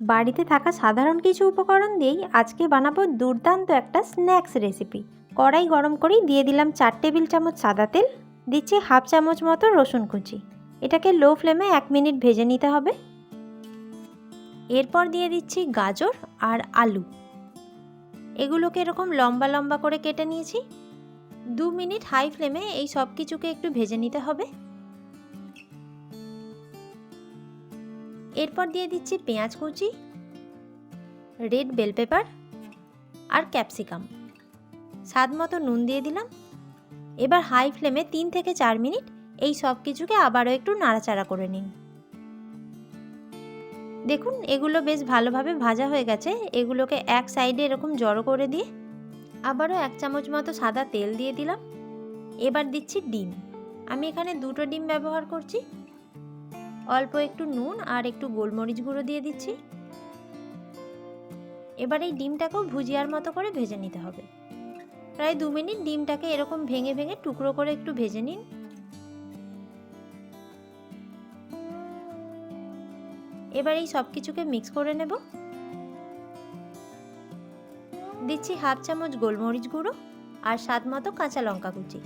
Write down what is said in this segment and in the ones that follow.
বাড়িতে থাকা সাধারণ কিছু উপকরণ দিয়েই আজকে বানাবো দুর্দান্ত একটা স্ন্যাক্স রেসিপি। কড়াই গরম করেই দিয়ে দিলাম চার টেবিল চামচ সাদা তেল, দিচ্ছি হাফ চামচ মতো রসুন কুচি। এটাকে লো ফ্লেমে এক মিনিট ভেজে নিতে হবে। এরপর দিয়ে দিচ্ছি গাজর আর আলু। এগুলোকে এরকম লম্বা লম্বা করে কেটে নিয়েছি। দু মিনিট হাই ফ্লেমে এই সব কিছুকে একটু ভেজে নিতে হবে। এরপর দিয়ে দিচ্ছি পেঁয়াজ কুচি, রেড বেল পেপার আর ক্যাপসিকাম। স্বাদ মতো নুন দিয়ে দিলাম। এবার হাই ফ্লেমে তিন থেকে চার মিনিট এই সব কিছুকে আবারও একটু নাড়াচাড়া করে নিন। দেখুন, এগুলো বেশ ভালোভাবে ভাজা হয়ে গেছে। এগুলোকে এক সাইডে এরকম জড়ো করে দিয়ে আবারও এক চামচ মতো সাদা তেল দিয়ে দিলাম। এবার দিচ্ছি ডিম। আমি এখানে দুটো ডিম ব্যবহার করছি। অল্প একটু নুন আর একটু গোলমরিচ গুঁড়ো দিয়ে দিচ্ছি। এবার এই ডিমটাকেও ভুজিয়ার মতো করে ভেজে নিতে হবে। প্রায় দু মিনিট ডিমটাকে এরকম ভেঙে ভেঙে টুকরো করে একটু ভেজে নিন। এবার এই সব কিছুকে মিক্স করে নেব। দিচ্ছি হাফ চামচ গোলমরিচ গুঁড়ো আর স্বাদ মতো কাঁচা লঙ্কা কুচি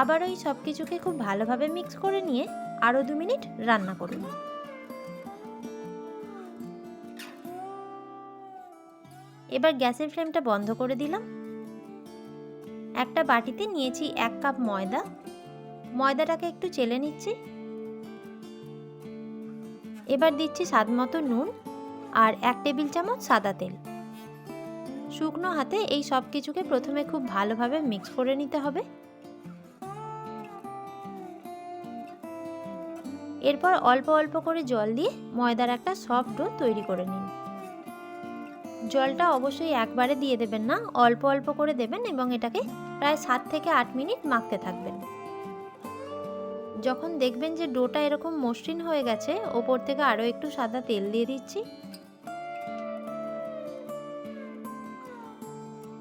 আবার ওই সব কিছুকে খুব ভালোভাবে মিক্স করে নিয়ে আরও দু মিনিট রান্না করুন। এবার গ্যাসের ফ্লেমটা বন্ধ করে দিলাম। একটা বাটিতে নিয়েছি এক কাপ ময়দা। ময়দাটাকে একটু চেলে নিচ্ছি। এবার দিচ্ছি স্বাদ মতো নুন আর এক টেবিল চামচ সাদা তেল। শুকনো হাতে এই সব কিছুকে প্রথমে খুব ভালোভাবে মিক্স করে নিতে হবে। এরপর অল্প অল্প করে জল দিয়ে ময়দার একটা সফট ডো তৈরি করে নিন। জলটা অবশ্যই একবারে দিয়ে দেবেন না, অল্প অল্প করে দেবেন এবং এটাকে প্রায় সাত থেকে আট মিনিট মাখতে থাকবেন। যখন দেখবেন যে ডোটা এরকম মসৃণ হয়ে গেছে, ওপর থেকে আরও একটু সাদা তেল দিয়ে দিচ্ছি।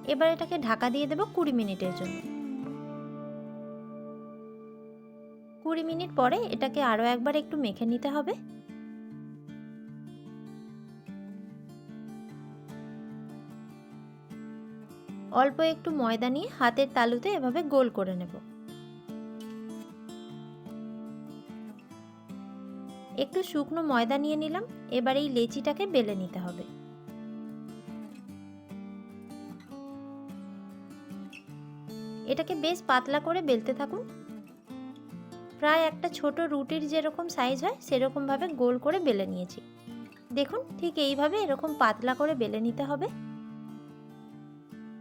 এবার এটাকে ঢাকা দিয়ে দেবো কুড়ি মিনিটের জন্য। কুড়ি মিনিট পরে এটাকে আরও একবার একটু মেখে নিতে হবে। অল্প একটু ময়দা নিয়ে হাতের তালুতে এভাবে গোল করে নেব। একটু শুকনো ময়দা নিয়ে নিলাম, এবার এই লেচিটাকে বেলে নিতে হবে। এটাকে বেশ পাতলা করে বেলতে থাকুন প্রায় একটা ছোট রুটির যেরকম সাইজ হয়, সেরকমভাবে গোল করে বেলে নিয়েছি। দেখুন, ঠিক এইভাবে এরকম পাতলা করে বেলে নিতে হবে।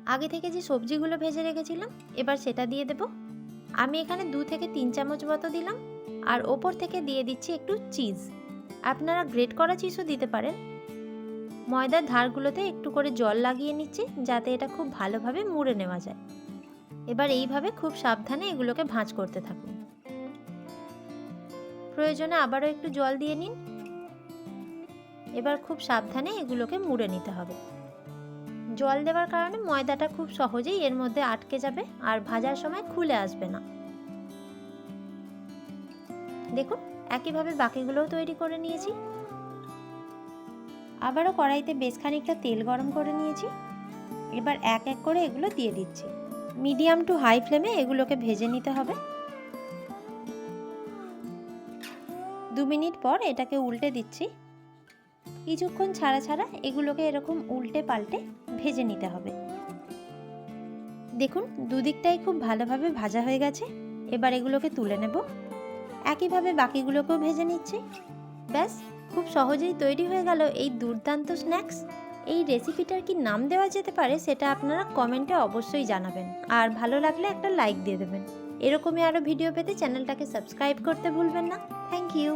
আগে থেকে যে সবজিগুলো ভেজে রেখেছিলাম, এবার সেটা দিয়ে দেব। আমি এখানে দু থেকে তিন চামচ মতো দিলাম, আর ওপর থেকে দিয়ে দিচ্ছি একটু চিজ আপনারা গ্রেট করা চিজও দিতে পারেন। ময়দার ধারগুলোতে একটু করে জল লাগিয়ে নিচ্ছি, যাতে এটা খুব ভালোভাবে মুড়ে নেওয়া যায়। এবার এইভাবে খুব সাবধানে এগুলোকে ভাঁজ করতে থাকুন। প্রয়োজনে আবারও একটু জল দিয়ে নিন। এবার খুব সাবধানে এগুলোকে মুড়ে নিতে হবে। জল দেওয়ার কারণে ময়দাটা খুব সহজেই এর মধ্যে আটকে যাবে আর ভাজার সময় খুলে আসবে না। দেখুন, একইভাবে বাকিগুলোও তৈরি করে নিয়েছি। আবারও কড়াইতে বেশ খানিকটা তেল গরম করে নিয়েছি। এবার এক এক করে এগুলো দিয়ে দিচ্ছি। মিডিয়াম টু হাই ফ্লেমে এগুলোকে ভেজে নিতে হবে। দু মিনিট পর এটাকে উল্টে দিচ্ছি। কিছুক্ষণ ছাড়া ছাড়া এগুলোকে এরকম উল্টে পাল্টে ভেজে নিতে হবে। দেখুন, দুদিকটাই খুব ভালোভাবে ভাজা হয়ে গেছে। এবার এগুলোকে তুলে নেব। একইভাবে বাকিগুলোকেও ভেজে নিচ্ছি। ব্যাস, খুব সহজেই তৈরি হয়ে গেল এই দুর্দান্ত স্ন্যাক্স। এই রেসিপিটার কি নাম দেওয়া যেতে পারে সেটা আপনারা কমেন্টে অবশ্যই জানাবেন। আর ভালো লাগলে একটা লাইক দিয়ে দেবেন। এরকমই আরও ভিডিও পেতে চ্যানেলটাকে সাবস্ক্রাইব করতে ভুলবেন না। Thank you